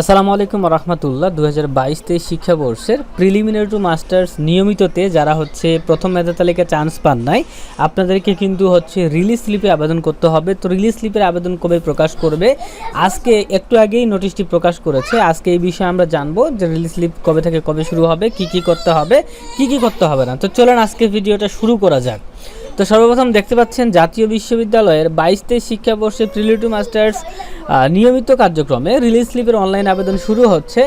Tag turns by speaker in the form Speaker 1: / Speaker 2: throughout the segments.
Speaker 1: আসসালামু আলাইকুম রহমতুল্লাহ দু হাজার বাইশ তেইশ শিক্ষাবর্ষের প্রিলিমিনারি টু মাস্টার্স নিয়মিততে যারা হচ্ছে প্রথম মেধা তালিকা চান্স পান নাই, আপনাদেরকে কিন্তু হচ্ছে রিলিজ স্লিপে আবেদন করতে হবে। তো রিলিজ স্লিপের আবেদন কবে প্রকাশ করবে? আজকে একটু আগেই নোটিশটি প্রকাশ করেছে। আজকে এই বিষয়ে আমরা জানব যে রিলিজ স্লিপ কবে থেকে কবে শুরু হবে, কি কি করতে হবে, কি কি করতে হবে না। তো চলুন আজকে ভিডিওটা শুরু করা যাক। তো সর্বপ্রথম দেখতে পাচ্ছেন জাতীয় বিশ্ববিদ্যালয়ের বাইশ তেইশ শিক্ষাবর্ষে প্রিলিটু মাস্টার্স নিয়মিত কার্যক্রমে রিলিজ স্লিপের অনলাইন আবেদন শুরু হচ্ছে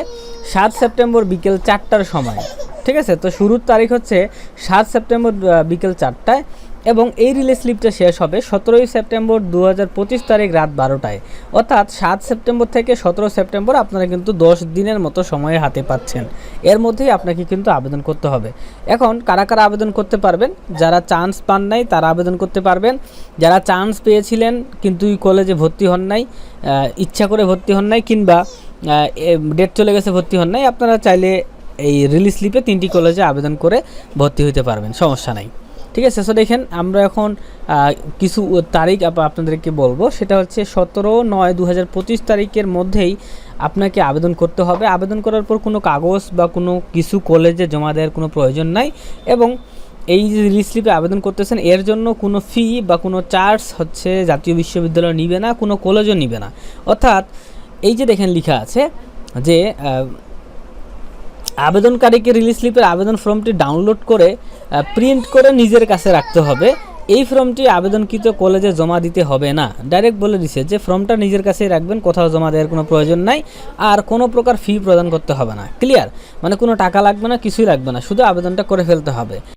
Speaker 1: সাত সেপ্টেম্বর বিকেল চারটার সময়। ঠিক আছে? তো শুরুর তারিখ হচ্ছে সাত সেপ্টেম্বর বিকেল চারটায়। এবং এই রিলে স্লিপটা শেষ হবে সতেরোই সেপ্টেম্বর দু হাজার পঁচিশ তারিখ রাত বারোটায়। অর্থাৎ সাত সেপ্টেম্বর থেকে সতেরো সেপ্টেম্বর আপনারা কিন্তু দশ দিনের মতো সময় হাতে পাচ্ছেন। এর মধ্যেই আপনাকে কিন্তু আবেদন করতে হবে। এখন কারা কারা আবেদন করতে পারবেন? যারা চান্স পান নাই তারা আবেদন করতে পারবেন। যারা চান্স পেয়েছিলেন কিন্তু কলেজে ভর্তি হন নাই ইচ্ছা করে ভর্তি হন নাই কিংবা ডেট চলে গেছে ভর্তি হন নাই, আপনারা চাইলে এই রিলিজ স্লিপে তিনটি কলেজে আবেদন করে ভর্তি হতে পারবেন। সমস্যা নাই। ঠিক আছে সো দেখেন আমরা এখন কিছু তারিখ আপ- আপনাদেরকে বলব। সেটা হচ্ছে সতেরো নয় দু তারিখের মধ্যেই আপনাকে আবেদন করতে হবে। আবেদন করার পর কোনো কাগজ বা কোনো কিছু কলেজে জমা দেওয়ার কোনো প্রয়োজন নাই এবং এই যে রিলিজ আবেদন করতেছেন, এর জন্য কোনো ফি বা কোনো চার্জ হচ্ছে জাতীয় বিশ্ববিদ্যালয় নিবে না, কোনো কলেজও নিবে না। অর্থাৎ এই যে দেখেন লেখা আছে যে আবেদনকারীকে রিলিজ স্লিপের আবেদন ফর্মটি ডাউনলোড করে প্রিন্ট করে নিজের কাছে রাখতে হবে। এই ফর্মটি আবেদনকৃত কলেজে জমা দিতে হবে না। ডাইরেক্ট বলে দিছে যে ফর্মটা নিজের কাছেই রাখবেন, কোথাও জমা দেওয়ার কোনো প্রয়োজন নাই, আর কোনো প্রকার ফি প্রদান করতে হবে না। ক্লিয়ার মানে কোনো টাকা লাগবে না, কিছুই লাগবে না, শুধু আবেদনটা করে ফেলতে হবে।